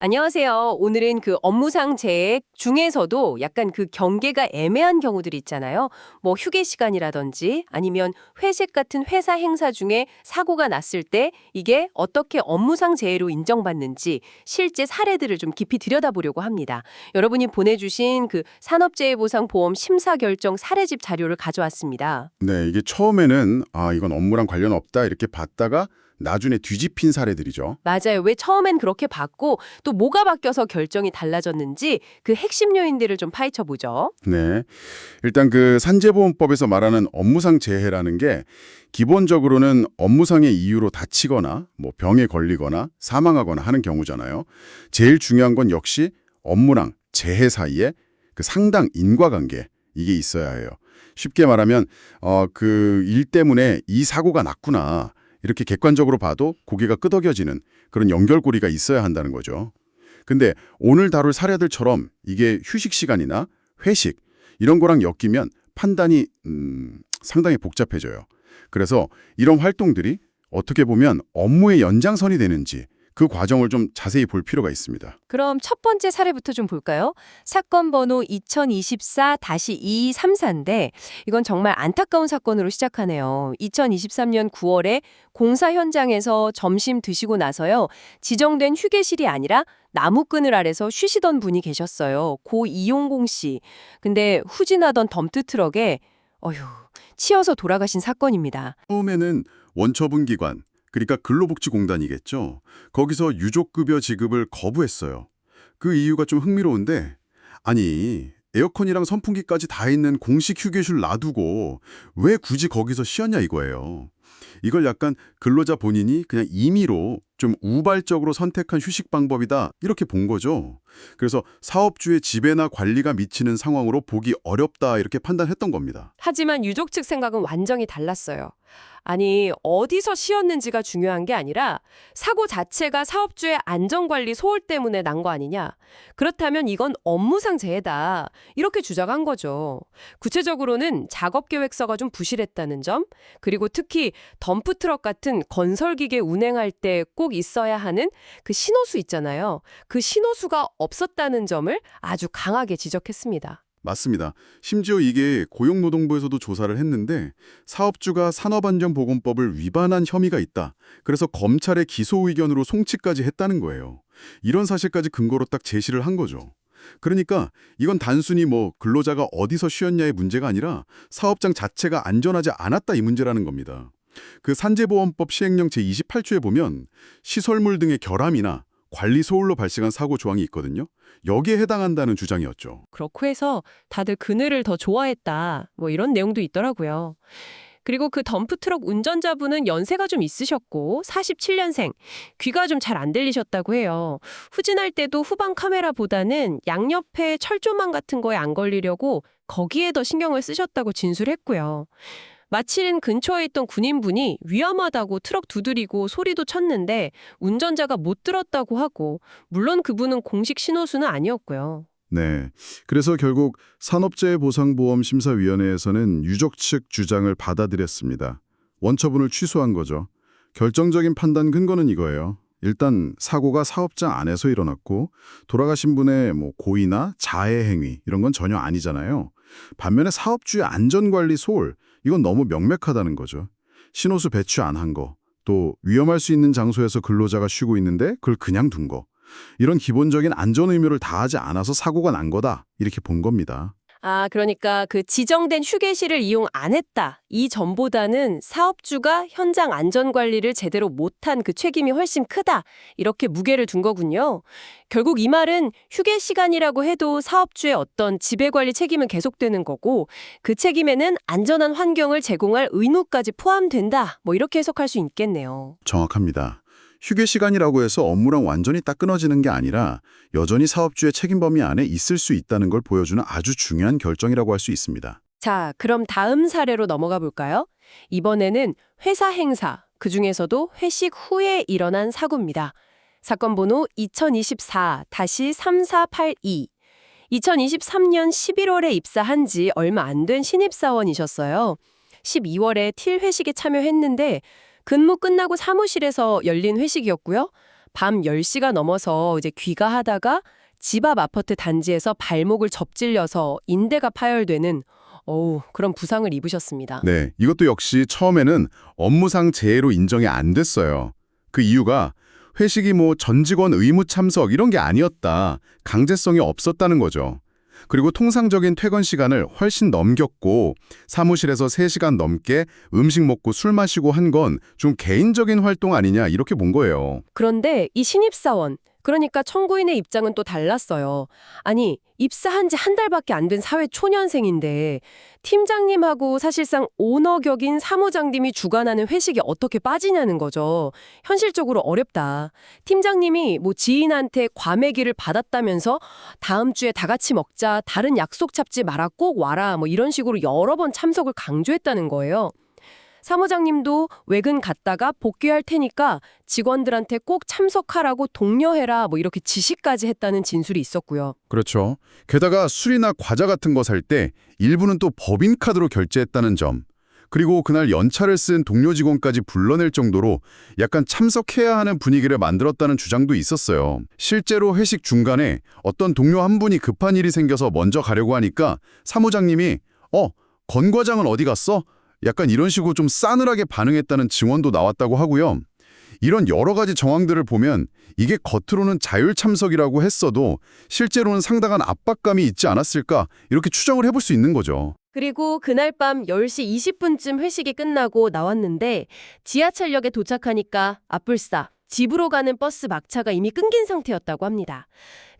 안녕하세요. 오늘은 그 업무상 재해 중에서도 약간 그 경계가 애매한 경우들이 있잖아요. 뭐 휴게 시간이라든지 아니면 회식 같은 회사 행사 중에 사고가 났을 때 이게 어떻게 업무상 재해로 인정받는지 실제 사례들을 좀 깊이 들여다보려고 합니다. 여러분이 보내주신 그 산업재해보상보험 심사 결정 사례집 자료를 가져왔습니다. 네, 이게 처음에는 아, 이건 업무랑 관련 없다 이렇게 봤다가 나중에 뒤집힌 사례들이죠. 맞아요. 왜 처음엔 그렇게 봤고 또 뭐가 바뀌어서 결정이 달라졌는지 그 핵심 요인들을 좀 파헤쳐 보죠. 네. 일단 그 산재보험법에서 말하는 업무상 재해라는 게 기본적으로는 업무상의 이유로 다치거나 뭐 병에 걸리거나 사망하거나 하는 경우잖아요. 제일 중요한 건 역시 업무랑 재해 사이에 그 상당 인과관계 이게 있어야 해요. 쉽게 말하면 어 그 일 때문에 이 사고가 났구나. 이렇게 객관적으로 봐도 고개가 끄덕여지는 그런 연결고리가 있어야 한다는 거죠. 근데 오늘 다룰 사례들처럼 이게 휴식 시간이나 회식 이런 거랑 엮이면 판단이 음, 상당히 복잡해져요. 그래서 이런 활동들이 어떻게 보면 업무의 연장선이 되는지 그 과정을 좀 자세히 볼 필요가 있습니다. 그럼 첫 번째 사례부터 좀 볼까요? 사건 번호 2024-2234인데 이건 정말 안타까운 사건으로 시작하네요. 2023년 9월에 공사 현장에서 점심 드시고 나서요. 지정된 휴게실이 아니라 나무끈을 아래서 쉬시던 분이 계셨어요. 고 이용공 씨. 근데 후진하던 덤프 트럭에 어휴, 치여서 돌아가신 사건입니다. 처음에는 원처분 기관, 그러니까 근로복지공단이겠죠. 거기서 유족급여 지급을 거부했어요. 그 이유가 좀 흥미로운데 아니 에어컨이랑 선풍기까지 다 있는 공식 휴게실 놔두고 왜 굳이 거기서 쉬었냐 이거예요. 이걸 약간 근로자 본인이 그냥 임의로 좀 우발적으로 선택한 휴식 방법이다 이렇게 본 거죠. 그래서 사업주의 지배나 관리가 미치는 상황으로 보기 어렵다 이렇게 판단했던 겁니다. 하지만 유족 측 생각은 완전히 달랐어요. 아니, 어디서 쉬었는지가 중요한 게 아니라 사고 자체가 사업주의 안전관리 소홀 때문에 난 거 아니냐. 그렇다면 이건 업무상 재해다. 이렇게 주장한 거죠. 구체적으로는 작업 계획서가 좀 부실했다는 점, 그리고 특히 덤프트럭 같은 건설기계 운행할 때 꼭 있어야 하는 그 신호수 있잖아요. 그 신호수가 없었다는 점을 아주 강하게 지적했습니다. 맞습니다. 심지어 이게 고용노동부에서도 조사를 했는데 사업주가 산업안전보건법을 위반한 혐의가 있다. 그래서 검찰의 기소 의견으로 송치까지 했다는 거예요. 이런 사실까지 근거로 딱 제시를 한 거죠. 그러니까 이건 단순히 뭐 근로자가 어디서 쉬었냐의 문제가 아니라 사업장 자체가 안전하지 않았다 이 문제라는 겁니다. 그 산재보험법 시행령 제28조에 보면 시설물 등의 결함이나 관리 소홀로 발생한 사고 조항이 있거든요. 여기에 해당한다는 주장이었죠. 그렇고 해서 다들 그늘을 더 좋아했다. 뭐 이런 내용도 있더라고요. 그리고 그 덤프트럭 운전자분은 연세가 좀 있으셨고 47년생, 귀가 좀 잘 안 들리셨다고 해요. 후진할 때도 후방 카메라보다는 양옆에 철조망 같은 거에 안 걸리려고 거기에 더 신경을 쓰셨다고 진술했고요. 마침 근처에 있던 군인분이 위험하다고 트럭 두드리고 소리도 쳤는데 운전자가 못 들었다고 하고 물론 그분은 공식 신호수는 아니었고요. 네. 그래서 결국 산업재해보상보험심사위원회에서는 유족 측 주장을 받아들였습니다. 원처분을 취소한 거죠. 결정적인 판단 근거는 이거예요. 일단 사고가 사업장 안에서 일어났고 돌아가신 분의 뭐 고의나 자해 행위 이런 건 전혀 아니잖아요. 반면에 사업주의 안전관리 소홀 이건 너무 명백하다는 거죠. 신호수 배치 안 한 거, 또 위험할 수 있는 장소에서 근로자가 쉬고 있는데 그걸 그냥 둔 거. 이런 기본적인 안전 의무를 다하지 않아서 사고가 난 거다. 이렇게 본 겁니다. 아, 그러니까 그 지정된 휴게실을 이용 안 했다. 이 점보다는 사업주가 현장 안전 관리를 제대로 못한 그 책임이 훨씬 크다. 이렇게 무게를 둔 거군요. 결국 이 말은 휴게 시간이라고 해도 사업주의 어떤 지배 관리 책임은 계속되는 거고 그 책임에는 안전한 환경을 제공할 의무까지 포함된다. 뭐 이렇게 해석할 수 있겠네요. 정확합니다. 휴게 시간이라고 해서 업무랑 완전히 딱 끊어지는 게 아니라 여전히 사업주의 책임 범위 안에 있을 수 있다는 걸 보여주는 아주 중요한 결정이라고 할 수 있습니다. 자, 그럼 다음 사례로 넘어가 볼까요? 이번에는 회사 행사, 그 중에서도 회식 후에 일어난 사고입니다. 사건 번호 2024-3482. 2023년 11월에 입사한 지 얼마 안 된 신입사원이셨어요. 12월에 틸 회식에 참여했는데 근무 끝나고 사무실에서 열린 회식이었고요. 밤 10시가 넘어서 이제 귀가하다가 집 앞 아파트 단지에서 발목을 접질려서 인대가 파열되는 어우, 그런 부상을 입으셨습니다. 네, 이것도 역시 처음에는 업무상 재해로 인정이 안 됐어요. 그 이유가 회식이 뭐 전 직원 의무 참석 이런 게 아니었다. 강제성이 없었다는 거죠. 그리고 통상적인 퇴근 시간을 훨씬 넘겼고 사무실에서 3시간 넘게 음식 먹고 술 마시고 한 건 좀 개인적인 활동 아니냐 이렇게 본 거예요. 그런데 이 신입사원, 그러니까 청구인의 입장은 또 달랐어요. 아니, 입사한 지 한 달밖에 안 된 사회 초년생인데 팀장님하고 사실상 오너 격인 사무장님이 주관하는 회식이 어떻게 빠지냐는 거죠. 현실적으로 어렵다. 팀장님이 뭐 지인한테 과메기를 받았다면서 다음 주에 다 같이 먹자, 다른 약속 잡지 마라, 꼭 와라, 뭐 이런 식으로 여러 번 참석을 강조했다는 거예요. 사무장님도 외근 갔다가 복귀할 테니까 직원들한테 꼭 참석하라고 독려해라 뭐 이렇게 지시까지 했다는 진술이 있었고요. 그렇죠. 게다가 술이나 과자 같은 거 살 때 일부는 또 법인카드로 결제했다는 점. 그리고 그날 연차를 쓴 동료 직원까지 불러낼 정도로 약간 참석해야 하는 분위기를 만들었다는 주장도 있었어요. 실제로 회식 중간에 어떤 동료 한 분이 급한 일이 생겨서 먼저 가려고 하니까 사무장님이 어, 건 과장은 어디 갔어? 약간 이런 식으로 좀 싸늘하게 반응했다는 증언도 나왔다고 하고요. 이런 여러 가지 정황들을 보면 이게 겉으로는 자율 참석이라고 했어도 실제로는 상당한 압박감이 있지 않았을까 이렇게 추정을 해볼 수 있는 거죠. 그리고 그날 밤 10시 20분쯤 회식이 끝나고 나왔는데 지하철역에 도착하니까 앞불싸 집으로 가는 버스 막차가 이미 끊긴 상태였다고 합니다.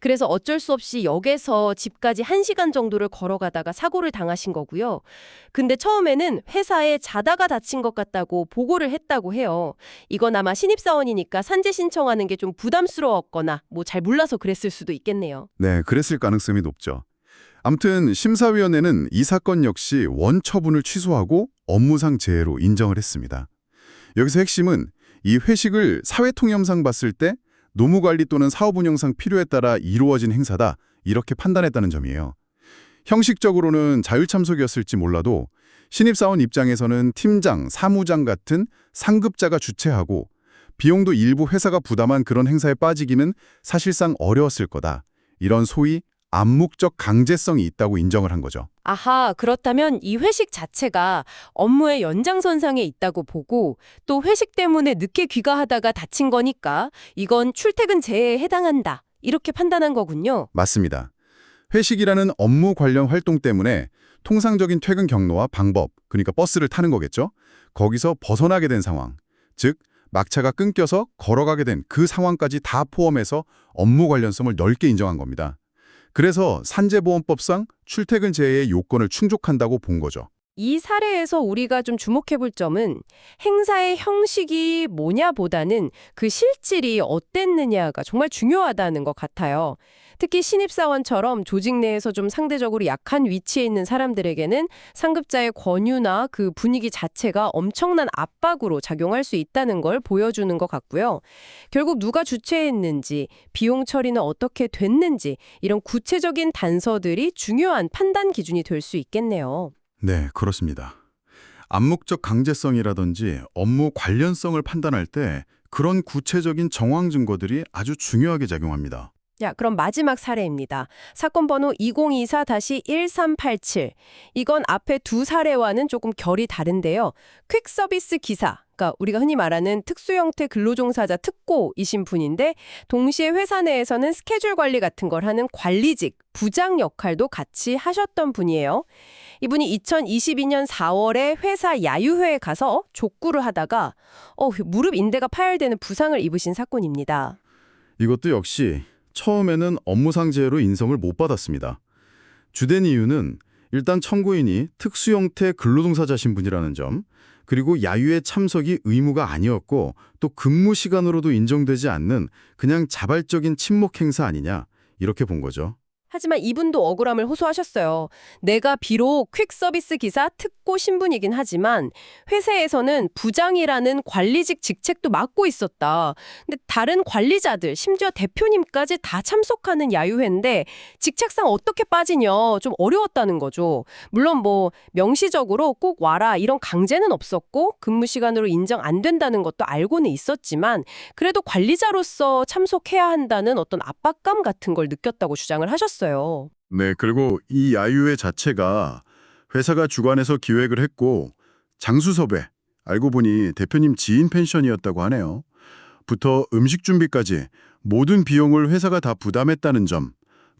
그래서 어쩔 수 없이 역에서 집까지 1시간 정도를 걸어가다가 사고를 당하신 거고요. 근데 처음에는 회사에 자다가 다친 것 같다고 보고를 했다고 해요. 이건 아마 신입사원이니까 산재 신청하는 게 좀 부담스러웠거나 뭐 잘 몰라서 그랬을 수도 있겠네요. 네, 그랬을 가능성이 높죠. 아무튼 심사위원회는 이 사건 역시 원처분을 취소하고 업무상 재해로 인정을 했습니다. 여기서 핵심은 이 회식을 사회통념상 봤을 때 노무관리 또는 사업운영상 필요에 따라 이루어진 행사다 이렇게 판단했다는 점이에요. 형식적으로는 자율참석이었을지 몰라도 신입사원 입장에서는 팀장, 사무장 같은 상급자가 주최하고 비용도 일부 회사가 부담한 그런 행사에 빠지기는 사실상 어려웠을 거다. 이런 소위 암묵적 강제성이 있다고 인정을 한 거죠. 아하, 그렇다면 이 회식 자체가 업무의 연장선상에 있다고 보고 또 회식 때문에 늦게 귀가하다가 다친 거니까 이건 출퇴근 재해에 해당한다. 이렇게 판단한 거군요. 맞습니다. 회식이라는 업무 관련 활동 때문에 통상적인 퇴근 경로와 방법, 그러니까 버스를 타는 거겠죠. 거기서 벗어나게 된 상황, 즉 막차가 끊겨서 걸어가게 된 그 상황까지 다 포함해서 업무 관련성을 넓게 인정한 겁니다. 그래서 산재보험법상 출퇴근 제외의 요건을 충족한다고 본 거죠. 이 사례에서 우리가 좀 주목해 볼 점은 행사의 형식이 뭐냐보다는 그 실질이 어땠느냐가 정말 중요하다는 것 같아요. 특히 신입사원처럼 조직 내에서 좀 상대적으로 약한 위치에 있는 사람들에게는 상급자의 권유나 그 분위기 자체가 엄청난 압박으로 작용할 수 있다는 걸 보여주는 것 같고요. 결국 누가 주최했는지, 비용 처리는 어떻게 됐는지 이런 구체적인 단서들이 중요한 판단 기준이 될 수 있겠네요. 네, 그렇습니다. 암묵적 강제성이라든지 업무 관련성을 판단할 때 그런 구체적인 정황 증거들이 아주 중요하게 작용합니다. 야, 그럼 마지막 사례입니다. 사건 번호 2024-1387. 이건 앞에 두 사례와는 조금 결이 다른데요. 퀵 서비스 기사, 그러니까 우리가 흔히 말하는 특수 형태 근로종사자 특고이신 분인데 동시에 회사 내에서는 스케줄 관리 같은 걸 하는 관리직, 부장 역할도 같이 하셨던 분이에요. 이분이 2022년 4월에 회사 야유회에 가서 족구를 하다가 어, 무릎 인대가 파열되는 부상을 입으신 사건입니다. 이것도 역시 처음에는 업무상 재해로 인성을 못 받았습니다. 주된 이유는 일단 청구인이 특수 형태 근로동사자 신 분이라는 점, 그리고 야유회 참석이 의무가 아니었고 또 근무 시간으로도 인정되지 않는 그냥 자발적인 친목 행사 아니냐 이렇게 본 거죠. 하지만 이분도 억울함을 호소하셨어요. 내가 비록 퀵 서비스 기사 특고 신분이긴 하지만 회사에서는 부장이라는 관리직 직책도 맡고 있었다. 근데 다른 관리자들, 심지어 대표님까지 다 참석하는 야유회인데 직책상 어떻게 빠지냐 좀 어려웠다는 거죠. 물론 뭐 명시적으로 꼭 와라 이런 강제는 없었고 근무 시간으로 인정 안 된다는 것도 알고는 있었지만 그래도 관리자로서 참석해야 한다는 어떤 압박감 같은 걸 느꼈다고 주장을 하셨어요. 네, 그리고 이 야유회 자체가 회사가 주관해서 기획을 했고 장수 섭외, 알고 보니 대표님 지인 펜션이었다고 하네요. 부터 음식 준비까지 모든 비용을 회사가 다 부담했다는 점,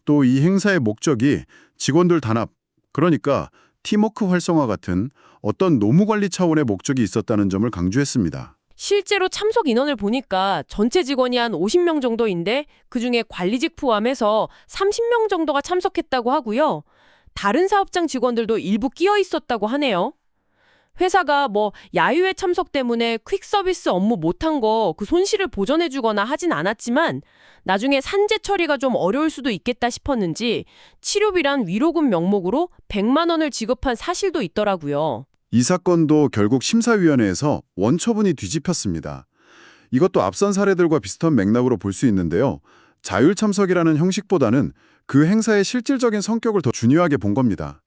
또 이 행사의 목적이 직원들 단합, 그러니까 팀워크 활성화 같은 어떤 노무 관리 차원의 목적이 있었다는 점을 강조했습니다. 실제로 참석 인원을 보니까 전체 직원이 한 50명 정도인데 그중에 관리직 포함해서 30명 정도가 참석했다고 하고요. 다른 사업장 직원들도 일부 끼어 있었다고 하네요. 회사가 뭐 야유회 참석 때문에 퀵 서비스 업무 못한 거 그 손실을 보전해 주거나 하진 않았지만 나중에 산재 처리가 좀 어려울 수도 있겠다 싶었는지 치료비란 위로금 명목으로 100만 원을 지급한 사실도 있더라고요. 이 사건도 결국 심사위원회에서 원처분이 뒤집혔습니다. 이것도 앞선 사례들과 비슷한 맥락으로 볼 수 있는데요. 자율 참석이라는 형식보다는 그 행사의 실질적인 성격을 더 중요하게 본 겁니다.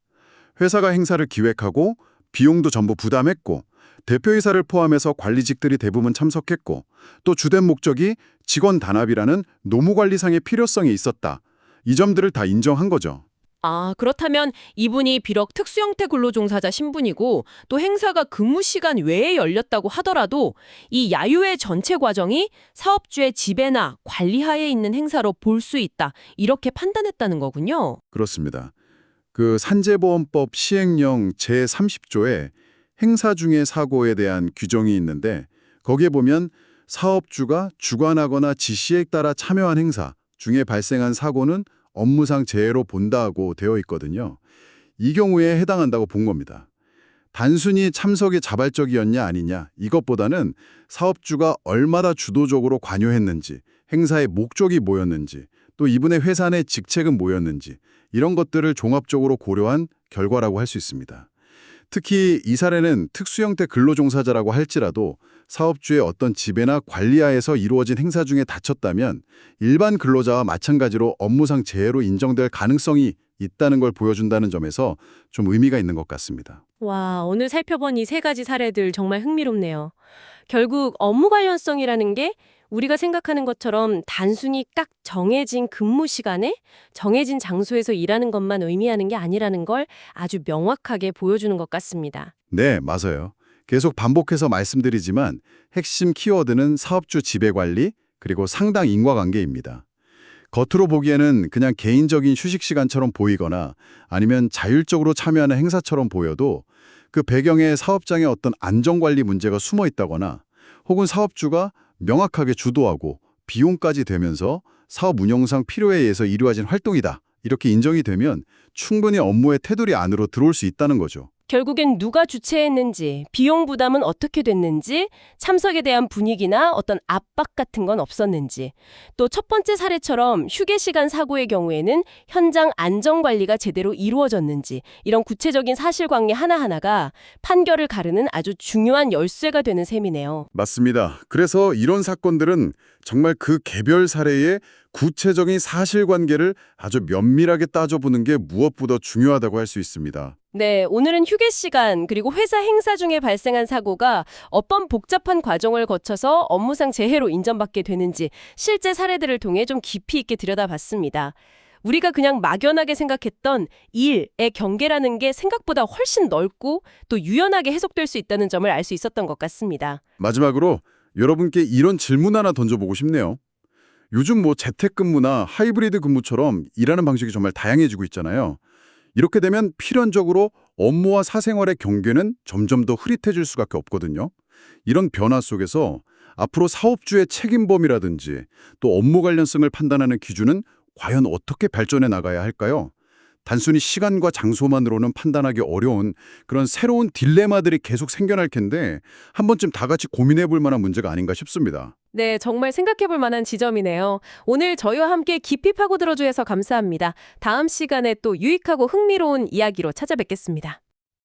회사가 행사를 기획하고 비용도 전부 부담했고 대표이사를 포함해서 관리직들이 대부분 참석했고 또 주된 목적이 직원 단합이라는 노무관리상의 필요성이 있었다. 이 점들을 다 인정한 거죠. 아, 그렇다면 이분이 비록 특수형태 근로종사자 신분이고 또 행사가 근무 시간 외에 열렸다고 하더라도 이 야유회 전체 과정이 사업주의 지배나 관리하에 있는 행사로 볼 수 있다. 이렇게 판단했다는 거군요. 그렇습니다. 그 산재보험법 시행령 제30조에 행사 중의 사고에 대한 규정이 있는데 거기에 보면 사업주가 주관하거나 지시에 따라 참여한 행사 중에 발생한 사고는 업무상 재해로 본다고 되어 있거든요. 이 경우에 해당한다고 본 겁니다. 단순히 참석이 자발적이었냐 아니냐 이것보다는 사업주가 얼마나 주도적으로 관여했는지 행사의 목적이 뭐였는지 또 이분의 회사 내 직책은 뭐였는지 이런 것들을 종합적으로 고려한 결과라고 할 수 있습니다. 특히 이 사례는 특수형태 근로종사자라고 할지라도 사업주의 어떤 지배나 관리하에서 이루어진 행사 중에 다쳤다면 일반 근로자와 마찬가지로 업무상 재해로 인정될 가능성이 있다는 걸 보여준다는 점에서 좀 의미가 있는 것 같습니다. 와, 오늘 살펴본 이 세 가지 사례들 정말 흥미롭네요. 결국 업무 관련성이라는 게 우리가 생각하는 것처럼 단순히 딱 정해진 근무 시간에 정해진 장소에서 일하는 것만 의미하는 게 아니라는 걸 아주 명확하게 보여주는 것 같습니다. 네, 맞아요. 계속 반복해서 말씀드리지만 핵심 키워드는 사업주 지배관리 그리고 상당 인과관계입니다. 겉으로 보기에는 그냥 개인적인 휴식 시간처럼 보이거나 아니면 자율적으로 참여하는 행사처럼 보여도 그 배경에 사업장의 어떤 안전관리 문제가 숨어 있다거나 혹은 사업주가 명확하게 주도하고 비용까지 되면서 사업 운영상 필요에 의해서 이루어진 활동이다. 이렇게 인정이 되면 충분히 업무의 테두리 안으로 들어올 수 있다는 거죠. 결국엔 누가 주최했는지, 비용 부담은 어떻게 됐는지, 참석에 대한 분위기나 어떤 압박 같은 건 없었는지, 또 첫 번째 사례처럼 휴게 시간 사고의 경우에는 현장 안전 관리가 제대로 이루어졌는지, 이런 구체적인 사실관계 하나하나가 판결을 가르는 아주 중요한 열쇠가 되는 셈이네요. 맞습니다. 그래서 이런 사건들은 정말 그 개별 사례의 구체적인 사실관계를 아주 면밀하게 따져보는 게 무엇보다 중요하다고 할 수 있습니다. 네, 오늘은 휴게 시간 그리고 회사 행사 중에 발생한 사고가 어떤 복잡한 과정을 거쳐서 업무상 재해로 인정받게 되는지 실제 사례들을 통해 좀 깊이 있게 들여다봤습니다. 우리가 그냥 막연하게 생각했던 일의 경계라는 게 생각보다 훨씬 넓고 또 유연하게 해석될 수 있다는 점을 알 수 있었던 것 같습니다. 마지막으로 여러분께 이런 질문 하나 던져보고 싶네요. 요즘 뭐 재택근무나 하이브리드 근무처럼 일하는 방식이 정말 다양해지고 있잖아요. 이렇게 되면 필연적으로 업무와 사생활의 경계는 점점 더 흐릿해질 수밖에 없거든요. 이런 변화 속에서 앞으로 사업주의 책임 범위라든지 또 업무 관련성을 판단하는 기준은 과연 어떻게 발전해 나가야 할까요? 단순히 시간과 장소만으로는 판단하기 어려운 그런 새로운 딜레마들이 계속 생겨날 텐데 한 번쯤 다 같이 고민해 볼 만한 문제가 아닌가 싶습니다. 네, 정말 생각해 볼 만한 지점이네요. 오늘 저희와 함께 깊이 파고들어 주셔서 감사합니다. 다음 시간에 또 유익하고 흥미로운 이야기로 찾아뵙겠습니다.